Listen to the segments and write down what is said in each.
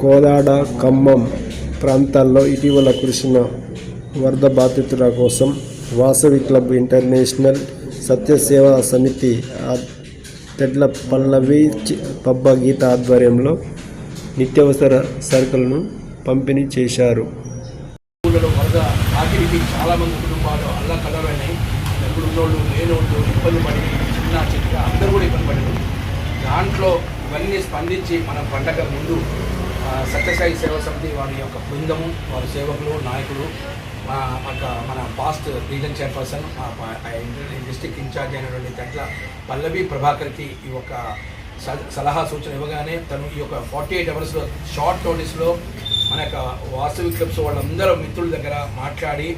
కోదాడ ఖమ్మం ప్రాంతాల్లో ఇటీవల కురిసిన వరద బాధితుల కోసం వాసవి క్లబ్ ఇంటర్నేషనల్ సత్యసేవా సమితి తెడ్ల పల్లవి పబ్బ గీత ఆధ్వర్యంలో నిత్యావసర సరుకులను పంపిణీ చేశారు. వరద ఆఖరికి కుటుంబాలు అల్లా ఎప్పుడు ఉన్నోళ్ళు లేనోళ్ళు ఇబ్బంది పడి చిన్న చిన్న అందరూ కూడా ఇబ్బంది పడ్డారు. దాంట్లో ఇవన్నీ స్పందించి మనం పండగ ముందు సత్యసాయి సేవా సమితి వారి యొక్క బృందము వారి సేవకులు నాయకులు మా ఒక మన పాస్ట్ రీజన్ చైర్పర్సన్ మా డిస్టిక్ ఇన్ఛార్జ్ అయినటువంటి తట్ల పల్లవి ప్రభాకర్కి ఈ యొక్క స- సలహా సూచన ఇవ్వగానే తను ఈ యొక్క ఫార్టీ ఎయిట్ అవర్స్లో షార్ట్ నోటీస్లో మన యొక్క వాస్తవిక క్లబ్స్ వాళ్ళందరూ మిత్రుల దగ్గర మాట్లాడి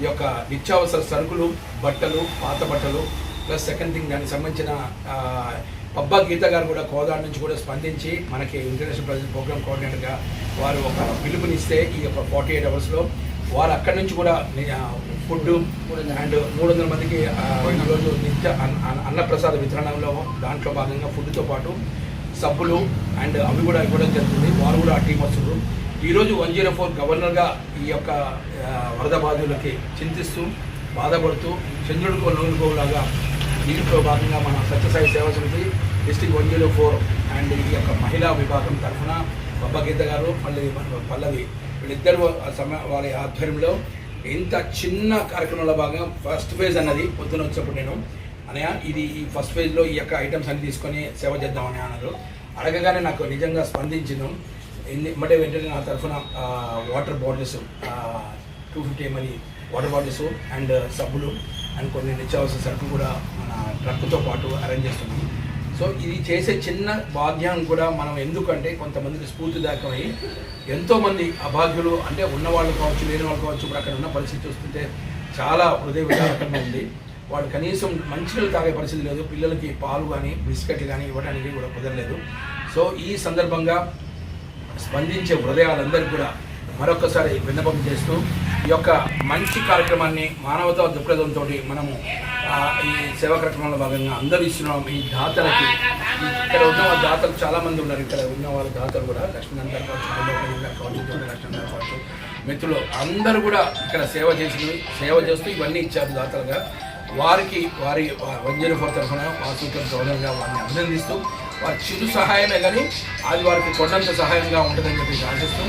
ఈ యొక్క నిత్యావసర సరుకులు బట్టలు పాత బట్టలు ప్లస్ సెకండ్ థింగ్ దానికి సంబంధించిన పబ్బా గీత గారు కూడా కోదాడ నుంచి కూడా స్పందించి మనకి ఇంటర్నేషనల్ ప్రజెంట్ ప్రోగ్రామ్ కోఆర్డినేటర్గా వారు ఒక పిలుపునిస్తే ఈ యొక్క ఫార్టీ ఎయిట్ అవర్స్లో వారు అక్కడి నుంచి కూడా ఫుడ్ అండ్ మూడు వందల మందికి ఈరోజు నిత్య అన్న- అన్నప్రసాద వితరణలో దాంట్లో భాగంగా ఫుడ్తో పాటు సబ్బులు అండ్ అవి కూడా ఇవ్వడం జరుగుతుంది. వారు కూడా ఆ టీం వస్తున్నారు. ఈరోజు వన్ జీరో ఫోర్ గవర్నర్గా ఈ యొక్క వరద బాధితులకి చింతిస్తూ బాధపడుతూ చంద్రుడికో నూలుకోలాగా దీంట్లో భాగంగా మన Sathya Sai Seva Samiti district one zero four and ఈ యొక్క మహిళా విభాగం తరఫున బబ్బా గీత గారు మళ్ళీ పల్లవి వీళ్ళిద్దరు ఆ వారి ఆధ్వర్యంలో ఇంత చిన్న కార్యక్రమంలో భాగంగా ఫస్ట్ ఫేజ్ అన్నది పొద్దున వచ్చినప్పుడు నేను అనయా ఇది ఈ ఫస్ట్ ఫేజ్లో ఈ యొక్క ఐటమ్స్ అన్ని తీసుకొని సేవ చేద్దామని అన్నారు. అడగగానే నాకు నిజంగా స్పందించను ఇమ్మటే వెంటనే నా తరఫున water bottles two fifty ML water bottles and సబ్బులు అండ్ కొన్ని నిత్యావసర సరుకులు కూడా మన ట్రక్తో పాటు అరేంజ్ చేస్తున్నాం. సో ఇది చేసే చిన్న బాధ్యం కూడా మనం ఎందుకంటే కొంతమందికి స్ఫూర్తిదాయకమై ఎంతోమంది అభాగ్యులు అంటే ఉన్నవాళ్ళు కావచ్చు లేని వాళ్ళు కావచ్చు ఇప్పుడు అక్కడ ఉన్న పరిస్థితి చూస్తుంటే చాలా హృదయ విదారకంగా ఉంది. వాళ్ళు కనీసం మంచినీళ్ళు తాగే పరిస్థితి లేదు. పిల్లలకి పాలు కానీ బిస్కెట్లు కానీ ఇవ్వడానికి కూడా కుదరలేదు. సో ఈ సందర్భంగా స్పందించే హృదయాలందరికీ కూడా మరొకసారి విన్నపం చేస్తూ ఈ యొక్క మంచి కార్యక్రమాన్ని మానవతా దృక్పథంతో మనము ఈ సేవా కార్యక్రమంలో భాగంగా అందరూ ఇస్తున్నాం ఈ దాతలకి. ఇక్కడ ఉన్న వాళ్ళ దాతలు చాలామంది ఉన్నారు. ఇక్కడ ఉన్న వాళ్ళ దాతలు కూడా లక్ష్మణ్ కావచ్చు కావచ్చు మిత్రులు అందరూ కూడా ఇక్కడ సేవ చేసి సేవ చేస్తూ ఇవన్నీ ఇచ్చారు దాతలుగా. వారికి వారి వన్ ఫోర్ తరఫున వాసూకర్ గౌరవంగా వారిని అభినందిస్తూ వారి చిరు సహాయమే కానీ అది వారికి కొండంత సహాయంగా ఉంటుందని చెప్పి ఆశిస్తూ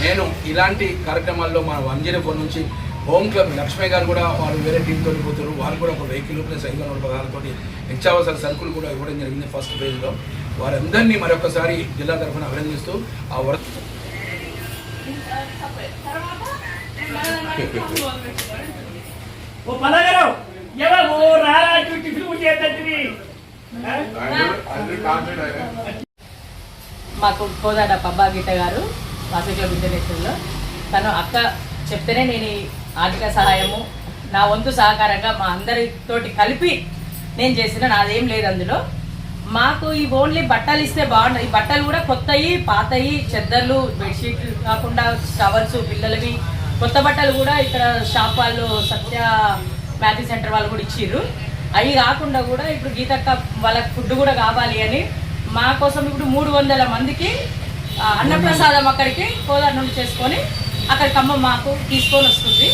నేను ఇలాంటి కార్యక్రమాల్లో మన వన్ జీరో ఫోర్ నుంచి హోమ్ క్లబ్ లక్ష్మి గారు కూడా వారు వేరే టీంతో పోతారు వారు కూడా ఒక వెహికల్ ప్లస్ ఐదు వందల పదాలతో నిత్యావసర సరుకులు కూడా ఇవ్వడం జరిగింది ఫస్ట్ ఫేజ్లో వారందరినీ మరొకసారి జిల్లా తరఫున అభినందిస్తూ ఆ వర మాకు కోదాడ పబ్బా గీత గారు. వాసవి క్లబ్ ఇంటర్నేషనల్లో తను అక్క చెప్తేనే నేను ఆర్థిక సహాయము నా వంతు సహకారంగా మా అందరితోటి కలిపి నేను చేసిన నాదేం లేదు అందులో. మాకు ఈ ఓన్లీ బట్టలు ఇస్తే బాగుంటుంది ఈ బట్టలు కూడా కొత్తవి పాతవి చెద్దర్లు బెడ్షీట్లు కాకుండా టవర్స్ పిల్లలవి. కొత్త బట్టలు కూడా ఇక్కడ షాప్ వాళ్ళు సత్య మ్యాథీ సెంటర్ వాళ్ళు కూడా ఇచ్చిర్రు. అవి కాకుండా కూడా ఇప్పుడు గీతక్క వాళ్ళకి ఫుడ్ కూడా కావాలి అని మా కోసం ఇప్పుడు మూడు వందల మందికి అన్నప్రసాదం అక్కడికి కోదాడ నుండి చేసుకొని అక్కడికి అమ్మ మాకు తీసుకొని వస్తుంది.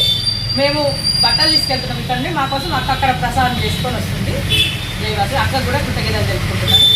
మేము బట్టలు తీసుకెళ్తున్నాం ఇక్కడ మాకోసం మా కోసం అక్క అక్కడ ప్రసాదం చేసుకొని వస్తుంది. జయవాసి అక్క కూడా కృతజ్ఞతలు తెలుపుకుంటున్నాను.